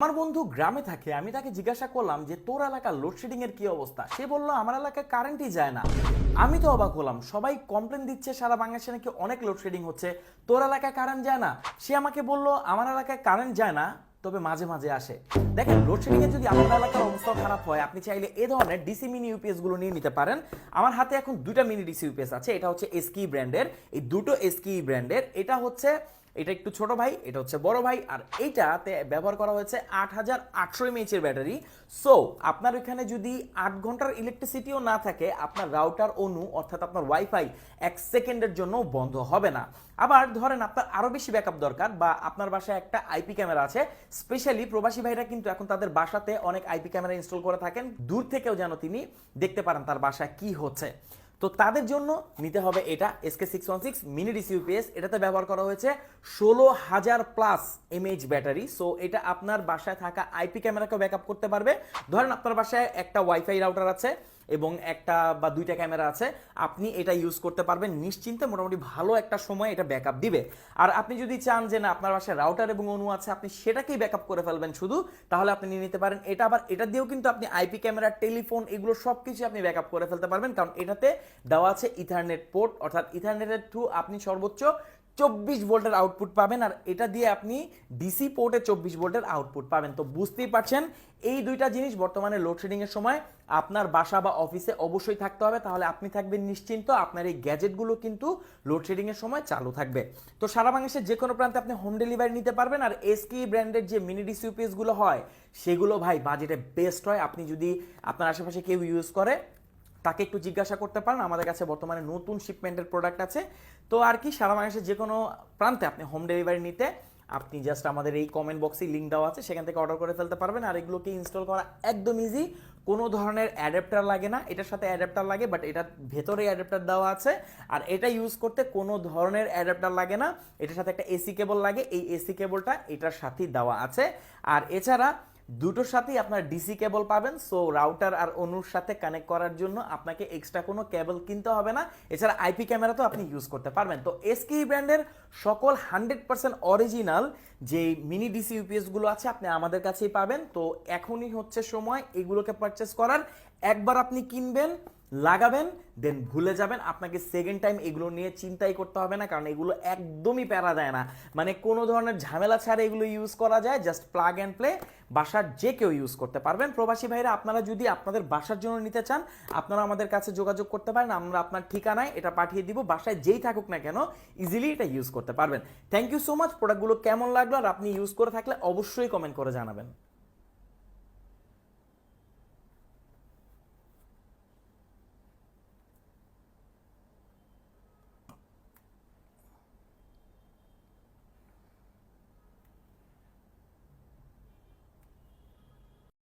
আমার বন্ধু গ্রামে থাকে, আমি তাকে জিজ্ঞাসা করলাম যে, তোর এলাকার লোডশেডিং এর কি অবস্থা? সে বলল, আমার এলাকায় কারেন্টই যায় না। আমি তো অবাক হলাম, সবাই কমপ্লেন দিচ্ছে, সারা বাংলাদেশে নাকি অনেক লোডশেডিং হচ্ছে। তোর এলাকায় কারেন্ট যায় না? সে আমাকে বলল, আমার এলাকায় কারেন্ট যায় না, তবে মাঝে মাঝে আসে। দেখেন লোডশেডিং এ যদি আপনার এলাকার অবস্থা খারাপ হয়, আপনি চাইলে এ ধরনের ডিসি মিনি ইউপিএসগুলো নিয়ে নিতে পারেন। আমার হাতে এখন দুইটা মিনি ডিসি ইউপিএস আছে, এটা হচ্ছে এসকি ব্র্যান্ডের এই দুটো এসকি ব্র্যান্ডের এটা হচ্ছে এটা একটু ছোট ভাই, এটা হচ্ছে বড় ভাই, আর এইটাতে ব্যবহার করা হয়েছে আট হাজার আটশো এমএইচ এর ব্যাটারি। সো আপনার এখানে যদি আট ঘণ্টার ইলেকট্রিসিটিও না থাকে, আপনার রাউটার অনু অর্থাৎ আপনার ওয়াইফাই এক সেকেন্ডের জন্য বন্ধ হবে না। আবার ধরেন আপনার আরও বেশি ব্যাকআপ দরকার, বা আপনার বাসায় একটা আইপি ক্যামেরা আছে স্পেশালি প্রবাসী ভাইরা কিন্তু এখন তাদের বাসাতে অনেক আইপি ক্যামেরা ইনস্টল করে থাকেন। দূর থেকেও যেন তিনি দেখতে পারেন তার বাসায় কি হচ্ছে। তো তাদের জন্য নিতে হবে এটা SK six one six mini DC UPS এটাতে ব্যবহার করা হয়েছে ষোলো হাজার প্লাস এমএইচ ব্যাটারি সো এটা আপনার বাসায় থাকা আইপি ক্যামেরাকেও ব্যাক করতে পারবে। ধরেন আপনার বাসায় একটা ওয়াইফাই রাউটার আছে এবং একটা বা দুইটা ক্যামেরা আছে, আপনি এটা ইউজ করতে পারবেন। নিশ্চিন্তে মোটামুটি ভালো একটা সময় এটা ব্যাকআপ দিবে। আর আপনি যদি চান যে না, আপনার বাসায় রাউটার এবং অনু আছে, আপনি সেটাকেই ব্যাকআপ করে ফেলবেন শুধু, তাহলে আপনি নিয়ে নিতে পারেন। এটা আবার, এটা দিয়েও কিন্তু আপনি আইপি ক্যামেরা টেলিফোন এগুলো সব কিছু আপনি ব্যাকআপ করে ফেলতে পারবেন। কারণ এটাতে দেওয়া আছে ইথারনেট পোর্ট অর্থাৎ ইথারনেটের থ্রু আপনি সর্বোচ্চ চব্বিশ ভোল্টের আউটপুট পাবেন আর এটা দিয়ে আপনি ডিসি পোর্টে চব্বিশ ভোল্টের আউটপুট পাবেন। তো বুঝতেই পারছেন, এই দুইটা জিনিস বর্তমানে লোডশেডিং এর সময় আপনার বাসা বা অফিসে অবশ্যই থাকতে হবে। তাহলে আপনি থাকবেন নিশ্চিন্ত, আপনার এই গ্যাজেটগুলো কিন্তু লোডশেডিং এর সময় চালু থাকবে। তো সারা বাংলাদেশের যে কোনো প্রান্তে আপনি হোম ডেলিভারি নিতে পারবেন আর এসকি ব্র্যান্ডের যে মিনি ডিসিউপিএসগুলো হয়, সেগুলো ভাই বাজেটে বেস্ট হয়। আপনি যদি আপনার আশেপাশে কেউ ইউজ করে তাকে একটু জিজ্ঞাসা করতে পারেন। আমাদের কাছে বর্তমানে নতুন শিপমেন্টের প্রোডাক্ট আছে। তো আর কি, সারা বাংলাদেশের যে কোনো প্রান্তে আপনি হোম ডেলিভারি নিতে আপনি জাস্ট আমাদের এই কমেন্ট বক্সে লিঙ্ক দেওয়া আছে, সেখান থেকে অর্ডার করে ফেলতে পারবেন। আর এগুলোকে ইনস্টল করা একদম ইজি কোনো ধরনের অ্যাডাপ্টার লাগে না। এটার সাথে অ্যাডাপ্টার লাগে বাট এটার ভেতরে অ্যাডাপ্টার দেওয়া আছে। আর এটা ইউজ করতে কোনো ধরনের অ্যাডাপ্টার লাগে না। এটার সাথে একটা এসি কেবল লাগে। এই এসি কেবলটা এটার সাথেই দেওয়া আছে। আর এছাড়া দুটোর সাথেই আপনার ডিসি কেবল পাবেন সো রাউটার আর অনুর সাথে কানেক্ট করার জন্য আপনাকে এক্সট্রা কোনো কেবল কিনতে হবে না। এছাড়া আইপি ক্যামেরা তো আপনি ইউজ করতে পারবেন। তো এসকে ব্র্যান্ডের সকল হান্ড্রেড পার্সেন্ট অরিজিনাল যে মিনি ডিসি ইউপিএসগুলো আছে, আপনি আমাদের কাছেই পাবেন। তো এখনই হচ্ছে সময় এগুলোকে পারচেস করার। একবার আপনি কিনবেন লাগাবেন দেন ভুলে যাবেন। আপনাকে সেকেন্ড টাইম এগুলো নিয়ে চিন্তাই করতে হবে না, কারণ এগুলো একদমই প্যারা দেয় না। মানে কোনো ধরনের ঝামেলা ছাড়া এগুলো ইউজ করা যায় জাস্ট প্লাগ অ্যান্ড প্লে বাসার যে কেউ ইউজ করতে পারবেন। প্রবাসী ভাইরা, আপনারা যদি আপনাদের বাসার জন্য নিতে চান, আপনারা আমাদের কাছে যোগাযোগ করতে পারেন। আমরা আপনার ঠিকানায় এটা পাঠিয়ে দিব। বাসায় যেই থাকুক না কেন ইজিলি এটা ইউজ করতে পারবেন। থ্যাংক ইউ সো মাচ প্রোডাক্টগুলো কেমন লাগল আর আপনি ইউজ করে থাকলে অবশ্যই কমেন্ট করে জানাবেন।